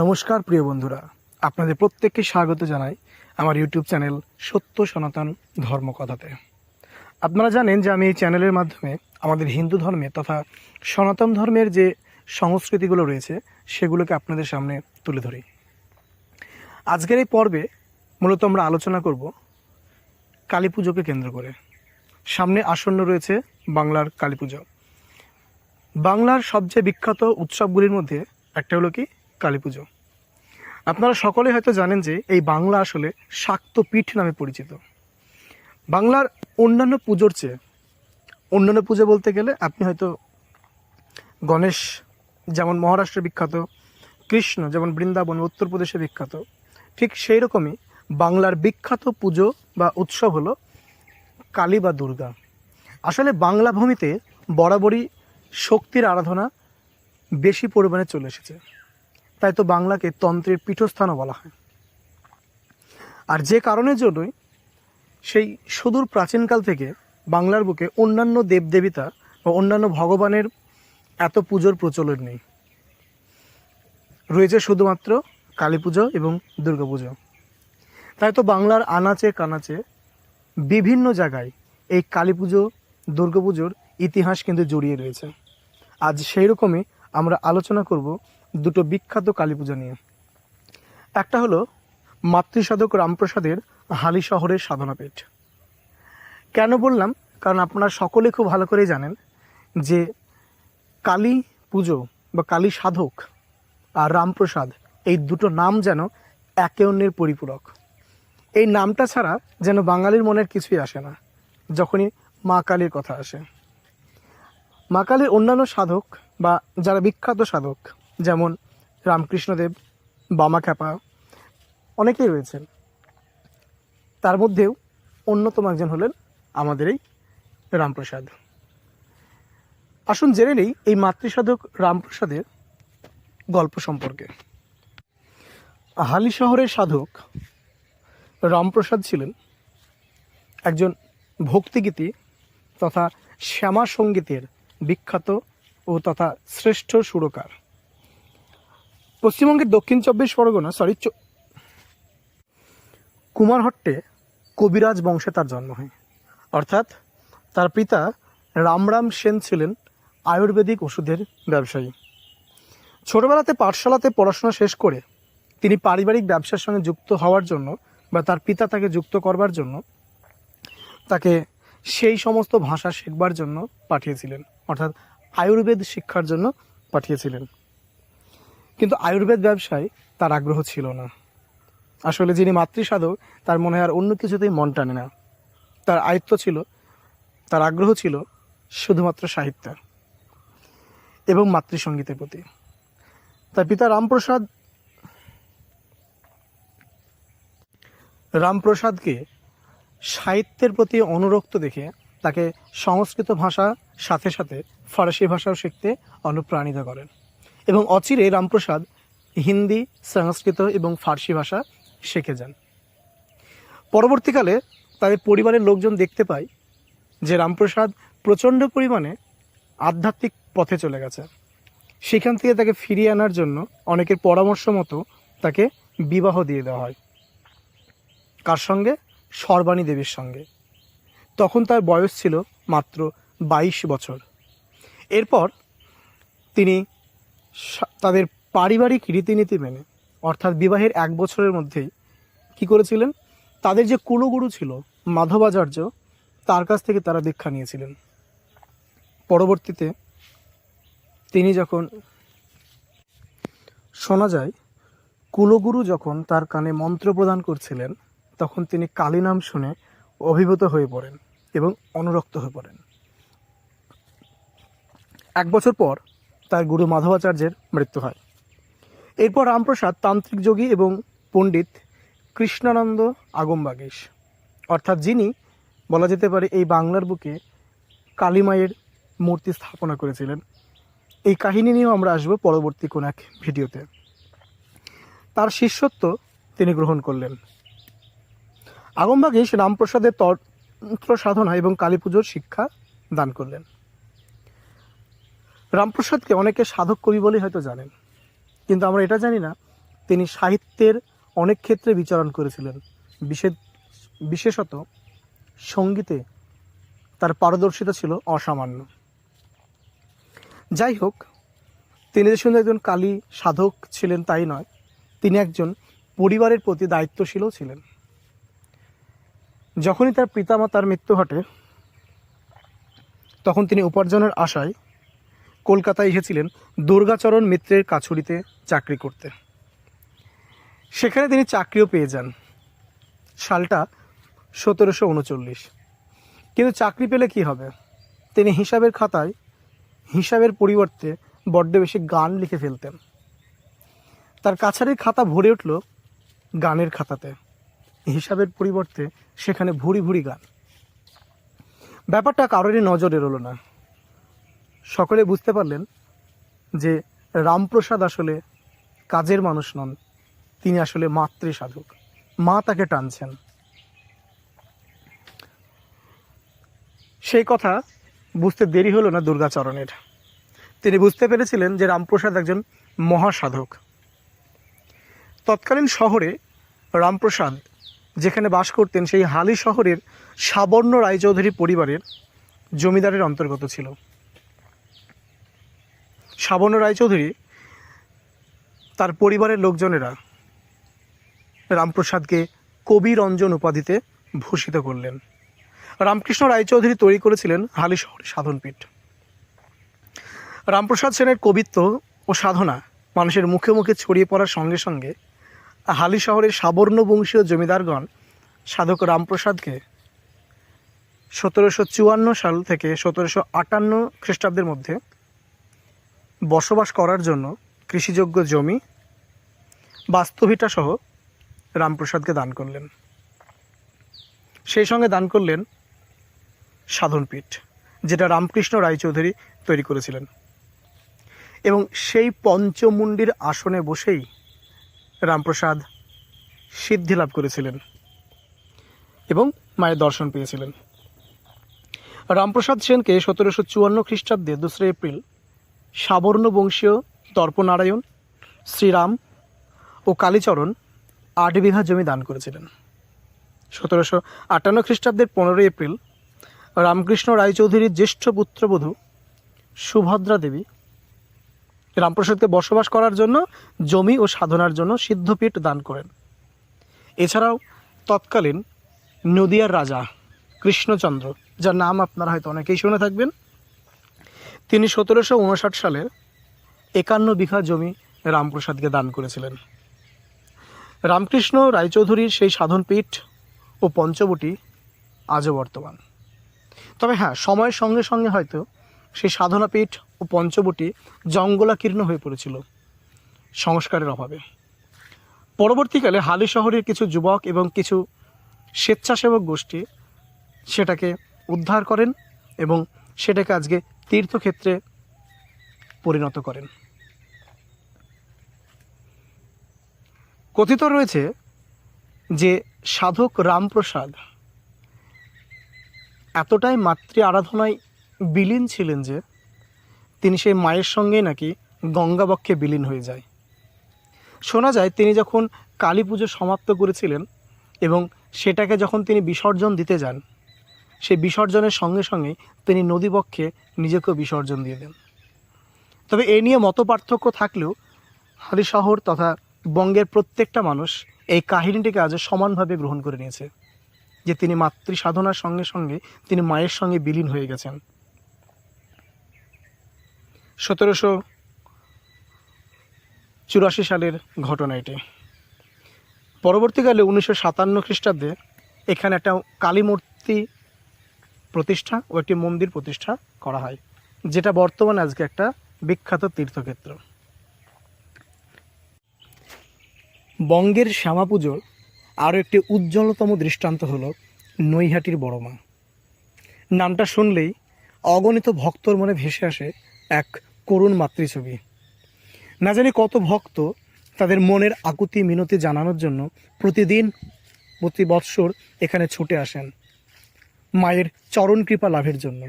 নমস্কার, প্রিয় বন্ধুরা। আপনাদের প্রত্যেককে স্বাগত জানাই আমার ইউটিউব চ্যানেল সত্য সনাতন ধর্মকথাতে আপনারা জানেন যে আমি এই চ্যানেলের মাধ্যমে আমাদের হিন্দু ধর্মে তথা সনাতন ধর্মের যে সংস্কৃতিগুলো রয়েছে, সেগুলোকে আপনাদের সামনে তুলে ধরি। আজকের এই পর্বে মূলত আমরা আলোচনা করব কালী পুজোকে কেন্দ্র করে। সামনে আসন্ন রয়েছে বাংলার কালী পুজো। বাংলার সবচেয়ে বিখ্যাত উৎসবগুলির মধ্যে একটা হলো কি? কালী পুজো আপনারা সকলে হয়তো জানেন যে এই বাংলা আসলে শাক্তপীঠ নামে পরিচিত। বাংলার অন্যান্য পুজোর চেয়ে, অন্যান্য পুজো বলতে গেলে আপনি হয়তো গণেশ, যেমন মহারাষ্ট্রে বিখ্যাত, কৃষ্ণ, যেমন বৃন্দাবন, উত্তরপ্রদেশে বিখ্যাত, ঠিক সেই রকমই বাংলার বিখ্যাত পুজো বা উৎসব হলো কালী বা দুর্গা। আসলে বাংলা ভূমিতে বরাবরই শক্তির আরাধনা বেশি পরিমাণে চলে এসেছে। তাই তো বাংলাকে তন্ত্রের পীঠস্থানও বলা হয়। আর যে কারণের জন্যই সেই সুদূর প্রাচীনকাল থেকে বাংলার বুকে অন্যান্য দেবদেবিতা বা অন্যান্য ভগবানের এত পুজোর প্রচলন নেই। রয়েছে শুধুমাত্র কালী পুজো এবং দুর্গা পুজো। তাই তো বাংলার আনাচে কানাচে বিভিন্ন জায়গায় এই কালী পুজো, দুর্গা ইতিহাস কিন্তু জড়িয়ে রয়েছে। আজ সেই রকমই আমরা আলোচনা করব দুটো বিখ্যাত কালী পুজো নিয়ে। একটা হলো মাতৃসাধক রামপ্রসাদের হালি শহরের সাধনাপীঠ। কেন বললাম? কারণ আপনারা সকলে খুব ভালো করেই জানেন যে কালী পুজো বা কালী সাধক আর রামপ্রসাদ এই দুটো নাম যেন একে অন্যের পরিপূরক। এই নামটা ছাড়া যেন বাঙালির মনের কিছুই আসে না, যখনই মা কালীর কথা আসে। মা কালীর অন্যান্য সাধক বা যারা বিখ্যাত সাধক যেমন রামকৃষ্ণদেব বামাখ্যাপা অনেকেই রয়েছেন। তার মধ্যেও অন্যতম একজন হলেন আমাদের এই রামপ্রসাদ। আসুন জেনে নেই এই মাতৃসাধক রামপ্রসাদের গল্প সম্পর্কে। হালি শহরের সাধক রামপ্রসাদ ছিলেন একজন ভক্তিগীতি তথা শ্যামা সঙ্গীতের বিখ্যাত ও তথা শ্রেষ্ঠ সুরকার। পশ্চিমবঙ্গের দক্ষিণ চব্বিশ পরগনা সরি কুমারহট্টে কবিরাজ বংশে তার জন্ম হয়। অর্থাৎ তার পিতা রামরাম সেন ছিলেন আয়ুর্বেদিক ওষুধের ব্যবসায়ী। ছোটবেলাতে পাঠশালাতে পড়াশোনা শেষ করে তিনি পারিবারিক ব্যবসার সঙ্গে যুক্ত হওয়ার জন্য বা তার পিতা তাকে যুক্ত করবার জন্য তাকে সেই সমস্ত ভাষা শেখবার জন্য পাঠিয়েছিলেন। অর্থাৎ আয়ুর্বেদ শিক্ষার জন্য পাঠিয়েছিলেন। কিন্তু আয়ুর্বেদ ব্যবসায় তার আগ্রহ ছিল না। আসলে যিনি মাতৃসাধক, তার মনে হয় আর অন্য কিছুতেই মন টানে না। তার আয়ত্ত ছিল, তার আগ্রহ ছিল শুধুমাত্র সাহিত্য এবং মাতৃসঙ্গীতের প্রতি। তার পিতা রামপ্রসাদ রামপ্রসাদকে সাহিত্যের প্রতি অনুরক্ত দেখে তাকে সংস্কৃত ভাষা সাথে সাথে ফরাসি ভাষাও শিখতে অনুপ্রাণিত করেন। এবং অচিরে রামপ্রসাদ হিন্দি, সংস্কৃত এবং ফার্সি ভাষা শিখে যান। পরবর্তীকালে তাদের পরিবারের লোকজন দেখতে পায় যে রামপ্রসাদ প্রচণ্ড পরিমাণে আধ্যাত্মিক পথে চলে গেছে। সেখান থেকে তাকে ফিরিয়ে আনার জন্য অনেকের পরামর্শ মতো তাকে বিবাহ দিয়ে দেওয়া হয়। কার সঙ্গে? সর্বাণী দেবীর সঙ্গে। তখন তার বয়স ছিল মাত্র বাইশ বছর। এরপর তিনি তাদের পারিবারিক রীতিনীতি মেনে, অর্থাৎ বিবাহের এক বছরের মধ্যেই কি করেছিলেন? তাদের যে কুলগুরু ছিল, মাধবাচার্য, তার কাছ থেকে তারা দীক্ষা নিয়েছিলেন। পরবর্তীতে তিনি যখন শোনা যায়, কুলগুরু যখন তার কানে মন্ত্র প্রদান করছিলেন, তখন তিনি কালী নাম শুনে অভিভূত হয়ে পড়েন এবং অনুরক্ত হয়ে পড়েন। এক বছর পর তার গুরু মাধবাচার্যের মৃত্যু হয়। এরপর রামপ্রসাদ তান্ত্রিক যোগী এবং পণ্ডিত কৃষ্ণানন্দ আগমবাগীশ। অর্থাৎ যিনি, বলা যেতে পারে, এই বাংলার বুকে কালীমায়ের মূর্তি স্থাপনা করেছিলেন। এই কাহিনী নিয়েও আমরা আসব পরবর্তী কোন এক ভিডিওতে। তার শিষ্যত্ব তিনি গ্রহণ করলেন। আগমবাগীশ রামপ্রসাদের তন্ত্র সাধনা এবং কালী পুজোর শিক্ষা দান করলেন। রামপ্রসাদকে অনেকে সাধক কবি বলেই হয়তো জানেন। কিন্তু আমরা এটা জানি না, তিনি সাহিত্যের অনেক ক্ষেত্রে বিচরণ করেছিলেন। বিশেষ, বিশেষত সঙ্গীতে তার পারদর্শিতা ছিল অসামান্য। যাই হোক, তিনি যে শুধু একজন কালী সাধক ছিলেন তাই নয়, তিনি একজন পরিবারের প্রতি দায়িত্বশীলও ছিলেন। যখনই তার পিতামাতার মৃত্যু ঘটে, তখন তিনি উপার্জনের আশায় কলকাতায় এসেছিলেন দুর্গাচরণ মিত্রের কাছুরিতে চাকরি করতে। সেখানে তিনি চাকরিও পেয়ে যান। সালটা সতেরোশো উনচল্লিশ। কিন্তু চাকরি পেলে কি হবে? তিনি হিসাবের খাতায়, হিসাবের পরিবর্তে বড্ড বেশি গান লিখে ফেলতেন। তার কাছারির খাতা ভরে উঠল গানের খাতাতে। হিসাবের পরিবর্তে সেখানে ভুরি ভুরি গান। ব্যাপারটা কারোরই নজর এড়োলো না। সকলে বুঝতে পারলেন যে রামপ্রসাদ আসলে কাজের মানুষ নন, তিনি আসলে মাতৃ সাধক মা তাকে টানছেন। সেই কথা বুঝতে দেরি হলো না দুর্গাচরণের। তিনি বুঝতে পেরেছিলেন যে রামপ্রসাদ একজন মহাসাধক। তৎকালীন শহরে রামপ্রসাদ যেখানে বাস করতেন, সেই হালি শহরের সাবর্ণ রায়চৌধুরী পরিবারের জমিদারের অন্তর্গত ছিল। সাবর্ণ রায়চৌধুরী, তার পরিবারের লোকজনেরা রামপ্রসাদকে কবি রঞ্জন উপাধিতে ভূষিত করলেন। রামকৃষ্ণ রায়চৌধুরী তৈরি করেছিলেন হালি শহরের সাধনপীঠ। রামপ্রসাদ সেনের কবিত্ব ও সাধনা মানুষের মুখে মুখে ছড়িয়ে পড়ার সঙ্গে সঙ্গে হালি শহরের সাবর্ণ বংশীয় জমিদারগণ সাধক রামপ্রসাদকে সতেরোশো চুয়ান্ন সাল থেকে সতেরোশো আটান্ন খ্রিস্টাব্দের মধ্যে বসবাস করার জন্য কৃষিযোগ্য জমি বাস্তবিটা সহ রামপ্রসাদকে দান করলেন। সেই সঙ্গে দান করলেন সাধনপীঠ, যেটা রামকৃষ্ণ রায়চৌধুরী তৈরি করেছিলেন। এবং সেই পঞ্চমুণ্ডির আসনে বসেই রামপ্রসাদ সিদ্ধি লাভ করেছিলেন এবং মায়ের দর্শন পেয়েছিলেন। রামপ্রসাদ সেনকে সতেরোশো চুয়ান্ন খ্রিস্টাব্দে দোসরা এপ্রিল সাবর্ণ বংশীয় দর্পনারায়ণ শ্রীরাম ও কালীচরণ আট বিঘা জমি দান করেছিলেন। সতেরোশো আটান্ন খ্রিস্টাব্দের পনেরোই এপ্রিল রামকৃষ্ণ রায়চৌধুরীর জ্যেষ্ঠ পুত্রবধূ সুভদ্রা দেবী রামপ্রসাদকে বসবাস করার জন্য, জমি ও সাধনার জন্য সিদ্ধপীঠ দান করেন। এছাড়াও তৎকালীন নদিয়ার রাজা কৃষ্ণচন্দ্র, যার নাম আপনারা হয়তো অনেকেই শুনে থাকবেন তিনি সতেরোশো উনষাট সালের একান্ন বিঘা জমি রামপ্রসাদকে দান করেছিলেন। রামকৃষ্ণ রায়চৌধুরীর সেই সাধনপীঠ ও পঞ্চবটি আজও বর্তমান। তবে হ্যাঁ সময়ের সঙ্গে সঙ্গে হয়তো সেই সাধনাপীঠ ও পঞ্চবটি জঙ্গলাকীর্ণ হয়ে পড়েছিল সংস্কারের অভাবে। পরবর্তীকালে হালি শহরের কিছু যুবক এবং কিছু স্বেচ্ছাসেবক গোষ্ঠী সেটাকে উদ্ধার করেন এবং সেটাকে আজকে তীর্থক্ষেত্রে পরিণত করেন। কথিত রয়েছে যে সাধক রামপ্রসাদ এতটাই মাতৃ আরাধনায় বিলীন ছিলেন যে তিনি সেই মায়ের সঙ্গে নাকি গঙ্গাবক্ষে বিলীন হয়ে যায়। শোনা যায় তিনি যখন কালী পুজো সমাপ্ত করেছিলেন এবং সেটাকে যখন তিনি বিসর্জন দিতে যান সেই বিসর্জনের সঙ্গে সঙ্গে তিনি নদীবক্ষে নিজেকেও বিসর্জন দিয়ে দেন। তবে এ নিয়ে মত পার্থক্য থাকলেও হালি শহর তথা বঙ্গের প্রত্যেকটা মানুষ এই কাহিনীটিকে আজ সমানভাবে গ্রহণ করে নিয়েছে, যে তিনি মাতৃ সাধনার সঙ্গে সঙ্গে তিনি মায়ের সঙ্গে বিলীন হয়ে গেছেন। সতেরোশো চুরাশি সালের ঘটনা এটি। পরবর্তীকালে উনিশশো সাতান্ন খ্রিস্টাব্দে এখানে একটা কালী মূর্তি প্রতিষ্ঠা ও একটি মন্দির প্রতিষ্ঠা করা হয়, যেটা বর্তমানে আজকে একটা বিখ্যাত তীর্থক্ষেত্র। বঙ্গের শ্যামা পুজোর আরও একটি উজ্জ্বলতম দৃষ্টান্ত হল নৈহাটির বড় মা। নামটা শুনলেই অগণিত ভক্তর মনে ভেসে আসে এক করুণ মাতৃছবি। না জানি কত ভক্ত তাদের মনের আকুতি মিনতি জানানোর জন্য প্রতিদিন প্রতি বৎসর এখানে ছুটে আসেন। মায়ের চরণ কৃপা লাভের জন্য।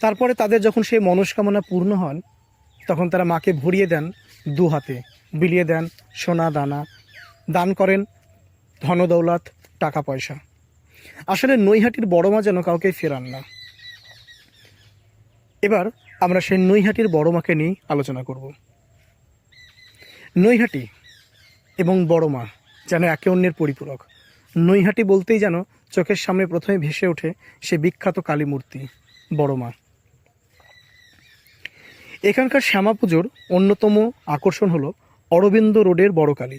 তারপরে তাদের যখন সেই মনস্কামনা পূর্ণ হন, তখন তারা মাকে ভরিয়ে দেন দু হাতে, বিলিয়ে দেন সোনা, দানা, দান করেন ধনদৌলত টাকা পয়সা আসলে নৈহাটির বড় মা যেন কাউকে ফেরান না। এবার আমরা সেই নৈহাটির বড় মাকে নিয়ে আলোচনা করব। নৈহাটি এবং বড় মা যেন একে অন্যের পরিপূরক। নৈহাটি বলতেই যেন চোখের সামনে প্রথমে ভেসে ওঠে সে বিখ্যাত কালী মূর্তি বড় মা। এখানকার শ্যামা পুজোর অন্যতম আকর্ষণ হলো অরবিন্দ রোডের বড় কালী।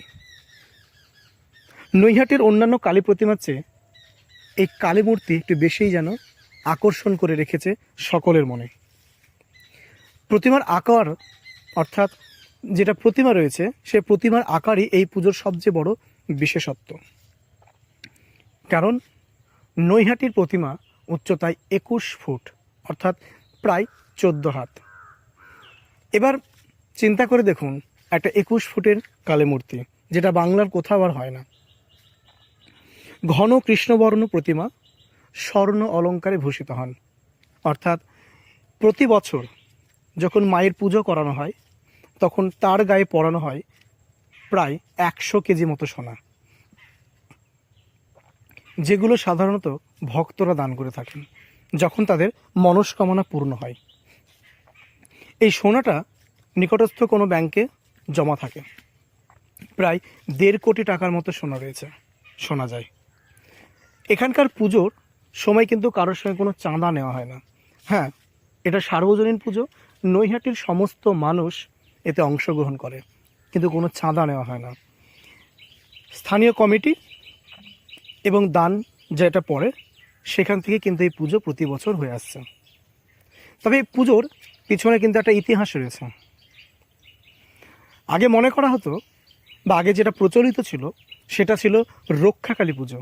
নৈহাটির অন্যান্য কালী প্রতিমার চেয়ে এই কালী মূর্তি একটু বেশিই যেন আকর্ষণ করে রেখেছে সকলের মনে। প্রতিমার আকার, অর্থাৎ যেটা প্রতিমা রয়েছে, সে প্রতিমার আকারই এই পুজোর সবচেয়ে বড় বিশেষত্ব। কারণ নৈহাটির প্রতিমা উচ্চতায় একুশ ফুট, অর্থাৎ প্রায় চোদ্দ হাত। এবার চিন্তা করে দেখুন একটা একুশ ফুটের কালী মূর্তি, যেটা বাংলার কোথাও আর হয় না। ঘন কৃষ্ণবর্ণ প্রতিমা স্বর্ণ অলঙ্কারে ভূষিত হন। অর্থাৎ প্রতি বছর যখন মায়ের পুজো করানো হয়, তখন তার গায়ে পরানো হয় প্রায় একশো কেজি মতো সোনা। যেগুলো সাধারণত ভক্তরা দান করে থাকেন, যখন তাদের মনস্কামনা পূর্ণ হয়। এই সোনাটা নিকটস্থ কোনো ব্যাংকে জমা থাকে। প্রায় দেড় কোটি টাকার মতো সোনা রয়েছে, শোনা যায়। এখানকার পুজোর সময় কিন্তু কারোর সঙ্গে কোনো চাঁদা নেওয়া হয় না। হ্যাঁ এটা সার্বজনীন পুজো, নৈহাটির সমস্ত মানুষ এতে অংশগ্রহণ করে, কিন্তু কোনো চাঁদা নেওয়া হয় না। স্থানীয় কমিটি এবং দান যেটা পড়ে, সেখান থেকে কিন্তু এই পুজো প্রতি বছর হয়ে আসছে। তবে এই পুজোর পিছনে কিন্তু একটা ইতিহাস রয়েছে। আগে মনে করা হতো, বা আগে যেটা প্রচলিত ছিল, সেটা ছিল রক্ষাকালী পুজো।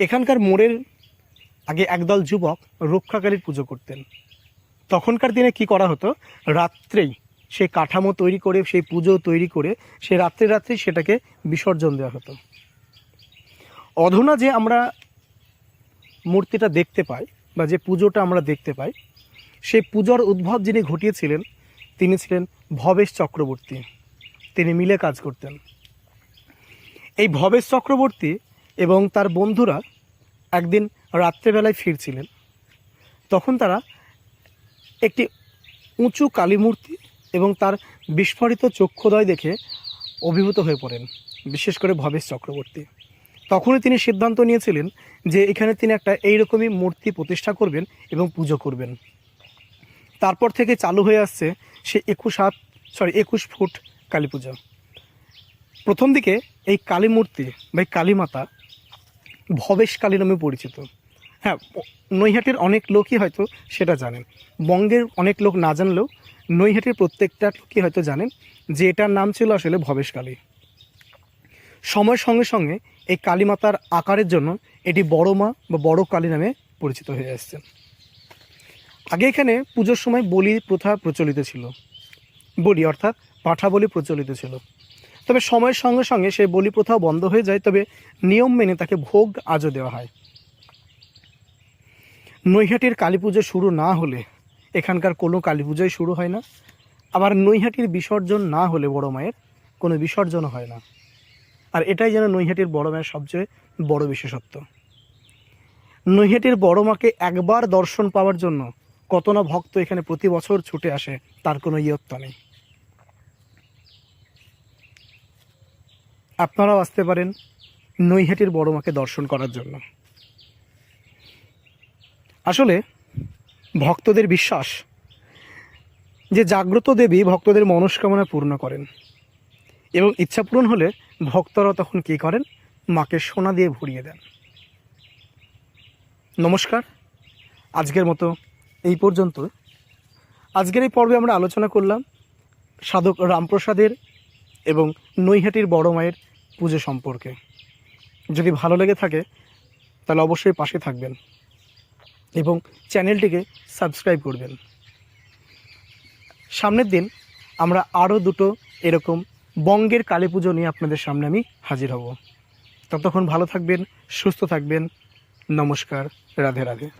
এখানকার মোড়ের আগে একদল যুবক রক্ষাকালীর পুজো করতেন। তখনকার দিনে কি করা হতো, রাত্রেই সেই কাঠামো তৈরি করে, সেই পুজো তৈরি করে সেই রাত্রে রাত্রেই সেটাকে বিসর্জন দেওয়া হতো। অধুনা যে আমরা মূর্তিটা দেখতে পাই বা যে পুজোটা আমরা দেখতে পাই, সেই পুজোর উদ্ভব যিনি ঘটিয়েছিলেন, তিনি ছিলেন ভবেশ চক্রবর্তী। তিনি মিলে কাজ করতেন। এই ভবেশ চক্রবর্তী এবং তার বন্ধুরা একদিন রাত্রেবেলায় ফিরছিলেন। তখন তারা একটি উঁচু কালী মূর্তি এবং তার বিস্ফোরিত চক্ষুদয় দেখে অভিভূত হয়ে পড়েন, বিশেষ করে ভবেশ চক্রবর্তী। তখনই তিনি সিদ্ধান্ত নিয়েছিলেন যে এখানে তিনি একটা এইরকমই মূর্তি প্রতিষ্ঠা করবেন এবং পুজো করবেন। তারপর থেকে চালু হয়ে আসছে সে একুশ হাত সরি একুশ ফুট কালী পুজো। প্রথম দিকে এই কালী মূর্তি বা কালী মাতা ভবেশ কালী নামে পরিচিত। হ্যাঁ নৈহাটির অনেক লোকই হয়তো সেটা জানেন। বঙ্গের অনেক লোক না জানলেও নৈহাটির প্রত্যেকটা লোকই হয়তো জানেন যে এটার নাম ছিল আসলে ভবেশ কালী। সময়ের সঙ্গে সঙ্গে এই কালী মাতার আকারের জন্য এটি বড় মা বা বড় কালী নামে পরিচিত হয়ে আসছে। আগে এখানে পুজোর সময় বলি প্রথা প্রচলিত ছিল। বলি অর্থাৎ পাঠা বলি প্রচলিত ছিল। তবে সময়ের সঙ্গে সঙ্গে সেই বলি প্রথাও বন্ধ হয়ে যায়, তবে নিয়ম মেনে তাকে ভোগ আজও দেওয়া হয়। নৈহাটির কালী পুজো শুরু না হলে, এখানকার কোনো কালী পুজোই শুরু হয় না। আবার নৈহাটির বিসর্জন না হলে বড় মায়ের কোনো বিসর্জন হয় না। আর এটাই যেন নৈহাটির বড় মায়ের সবচেয়ে বড় বিশেষত্ব। নৈহাটির বড় মাকে একবার দর্শন পাওয়ার জন্য কত না ভক্ত এখানে প্রতি বছর ছুটে আসে, তার কোনো ইয়ত্তা নেই। আপনারাও আসতে পারেন নৈহাটির বড় মাকে দর্শন করার জন্য। আসলে ভক্তদের বিশ্বাস যে জাগ্রত দেবী ভক্তদের মনস্কামনা পূর্ণ করেন এবং ইচ্ছা পূরণ হলে ভক্তরা তখন কী করেন? মাকে সোনা দিয়ে ভরিয়ে দেন। নমস্কার। আজকের মতো এই পর্যন্ত। আজকের এই পর্বে আমরা আলোচনা করলাম সাধক রামপ্রসাদের এবং নৈহাটির বড় মায়ের পুজো সম্পর্কে। যদি ভালো লেগে থাকে, তাহলে অবশ্যই পাশে থাকবেন এবং চ্যানেলটিকে সাবস্ক্রাইব করবেন। সামনের দিন আমরা আরও দুটো এরকম বঙ্গের কালী পুজো নিয়ে আপনাদের সামনে আমি হাজির হব। ততক্ষণ ভালো থাকবেন, সুস্থ থাকবেন। নমস্কার, রাধে রাধে।